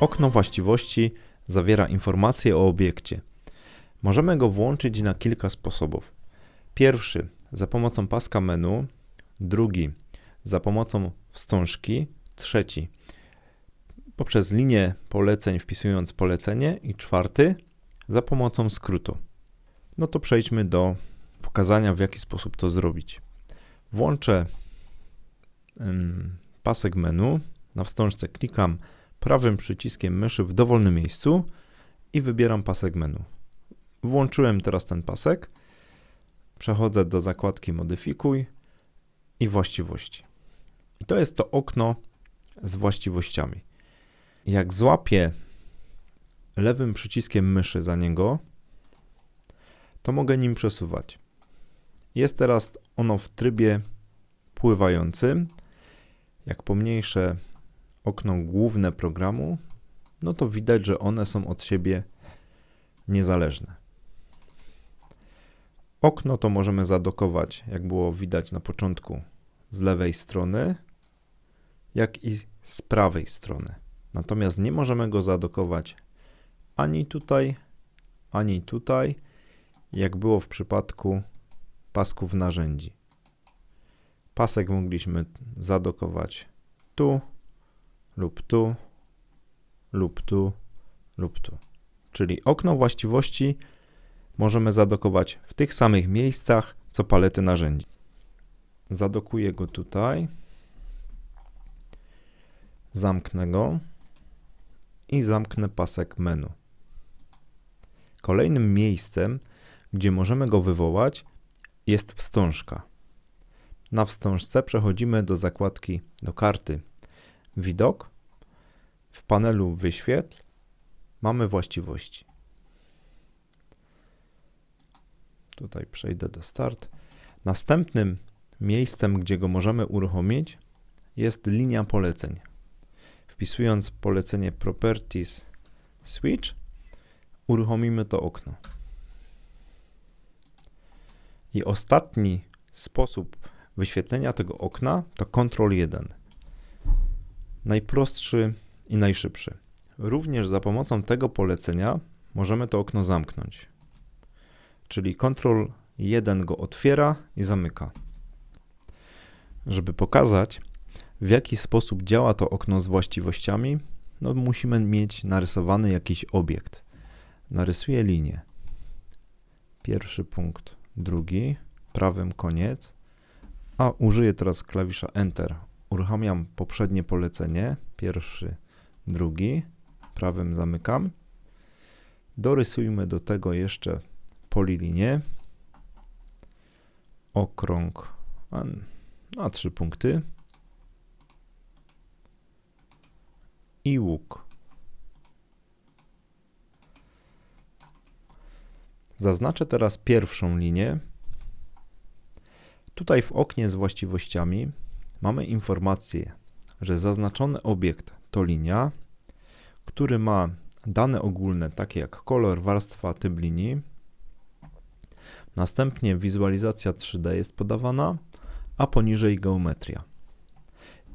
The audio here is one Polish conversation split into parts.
Okno właściwości zawiera informacje o obiekcie. Możemy go włączyć na kilka sposobów. Pierwszy za pomocą paska menu, drugi za pomocą wstążki, trzeci poprzez linię poleceń wpisując polecenie i czwarty za pomocą skrótu. No to przejdźmy do pokazania w jaki sposób to zrobić. Włączę pasek menu, na wstążce klikam prawym przyciskiem myszy w dowolnym miejscu i wybieram pasek menu. Włączyłem teraz ten pasek. Przechodzę do zakładki Modyfikuj i właściwości. I to jest to okno z właściwościami. Jak złapię lewym przyciskiem myszy za niego, to mogę nim przesuwać. Jest teraz ono w trybie pływającym. Jak pomniejszę okno główne programu, no to widać, że one są od siebie niezależne. Okno to możemy zadokować, jak było widać na początku, z lewej strony, jak i z prawej strony. Natomiast nie możemy go zadokować ani tutaj, ani tutaj, jak było w przypadku pasków narzędzi. Pasek mogliśmy zadokować tu lub tu lub tu lub tu. Czyli okno właściwości możemy zadokować w tych samych miejscach, co palety narzędzi. Zadokuję go tutaj. Zamknę go i zamknę pasek menu. Kolejnym miejscem, gdzie możemy go wywołać, jest wstążka. Na wstążce przechodzimy do zakładki do karty Widok. W panelu Wyświetl mamy właściwości. Tutaj przejdę do Start. Następnym miejscem, gdzie go możemy uruchomić, jest linia poleceń. Wpisując polecenie Properties Switch, uruchomimy to okno. I ostatni sposób wyświetlenia tego okna to Ctrl 1. Najprostszy i najszybszy. Również za pomocą tego polecenia możemy to okno zamknąć. Czyli Ctrl 1 go otwiera i zamyka. Żeby pokazać, w jaki sposób działa to okno z właściwościami, no musimy mieć narysowany jakiś obiekt. Narysuję linię. Pierwszy punkt, drugi, prawym koniec, a użyję teraz klawisza Enter. Uruchamiam poprzednie polecenie, pierwszy, drugi, prawym zamykam. Dorysujmy do tego jeszcze polilinię, okrąg na trzy punkty i łuk. Zaznaczę teraz pierwszą linię. Tutaj w oknie z właściwościami mamy informację, że zaznaczony obiekt to linia, który ma dane ogólne takie jak kolor, warstwa, typ linii. Następnie wizualizacja 3D jest podawana, a poniżej geometria.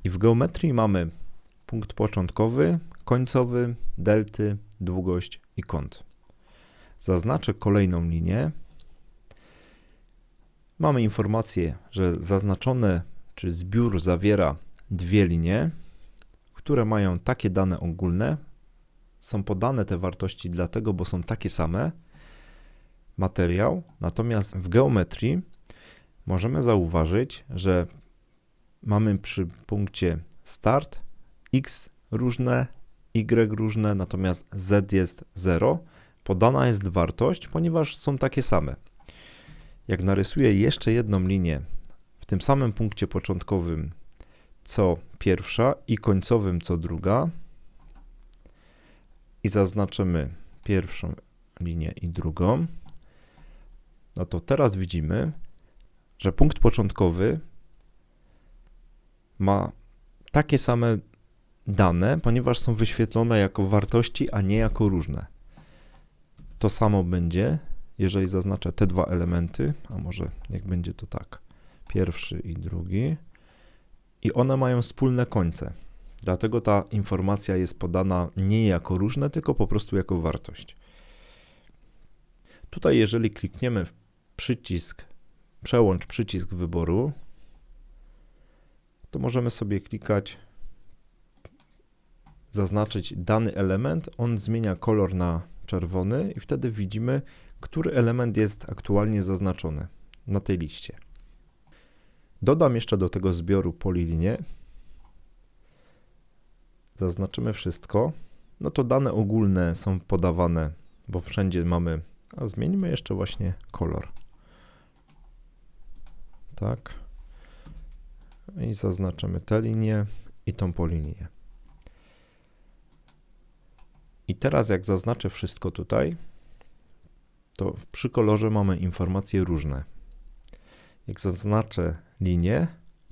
I w geometrii mamy punkt początkowy, końcowy, delty, długość i kąt. Zaznaczę kolejną linię. Mamy informację, że zaznaczone czy zbiór zawiera dwie linie, które mają takie dane ogólne. Są podane te wartości dlatego, bo są takie same. Materiał, natomiast w geometrii możemy zauważyć, że mamy przy punkcie start x różne, y różne, natomiast z jest 0. Podana jest wartość, ponieważ są takie same. Jak narysuję jeszcze jedną linię w tym samym punkcie początkowym co pierwsza i końcowym co druga. I zaznaczymy pierwszą linię i drugą, no to teraz widzimy, że punkt początkowy ma takie same dane, ponieważ są wyświetlone jako wartości, a nie jako różne. To samo będzie, jeżeli zaznaczę te dwa elementy, a może niech będzie to tak, pierwszy i drugi, i one mają wspólne końce. Dlatego ta informacja jest podana nie jako różne, tylko po prostu jako wartość. Tutaj, jeżeli klikniemy w przycisk, przełącz przycisk wyboru, to możemy sobie klikać, zaznaczyć dany element. On zmienia kolor na czerwony, i wtedy widzimy, który element jest aktualnie zaznaczony na tej liście. Dodam jeszcze do tego zbioru polilinie. Zaznaczymy wszystko. No to dane ogólne są podawane, bo wszędzie mamy. A zmienimy jeszcze właśnie kolor. Tak. I zaznaczymy tę linię i tą polinię. I teraz jak zaznaczę wszystko tutaj, to przy kolorze mamy informacje różne. Jak zaznaczę linię,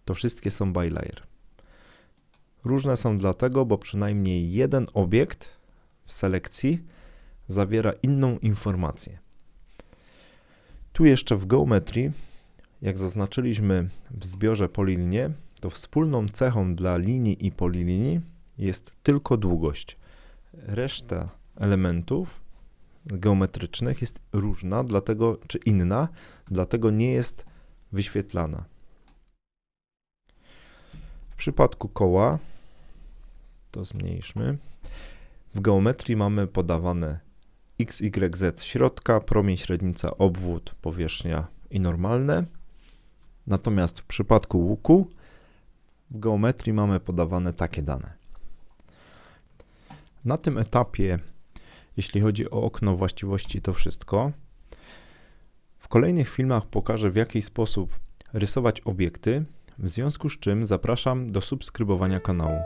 to wszystkie są by layer. Różne są dlatego, bo przynajmniej jeden obiekt w selekcji zawiera inną informację. Tu jeszcze w geometrii, jak zaznaczyliśmy w zbiorze polilinie, to wspólną cechą dla linii i polilinii jest tylko długość. Reszta elementów geometrycznych jest różna, dlatego czy inna, dlatego nie jest wyświetlana. Przypadku koła to zmniejszmy. W geometrii mamy podawane x, y, z środka, promień, średnica, obwód, powierzchnia i normalne. Natomiast w przypadku łuku w geometrii mamy podawane takie dane. Na tym etapie, jeśli chodzi o okno właściwości, to wszystko. W kolejnych filmach pokażę, w jaki sposób rysować obiekty, w związku z czym zapraszam do subskrybowania kanału.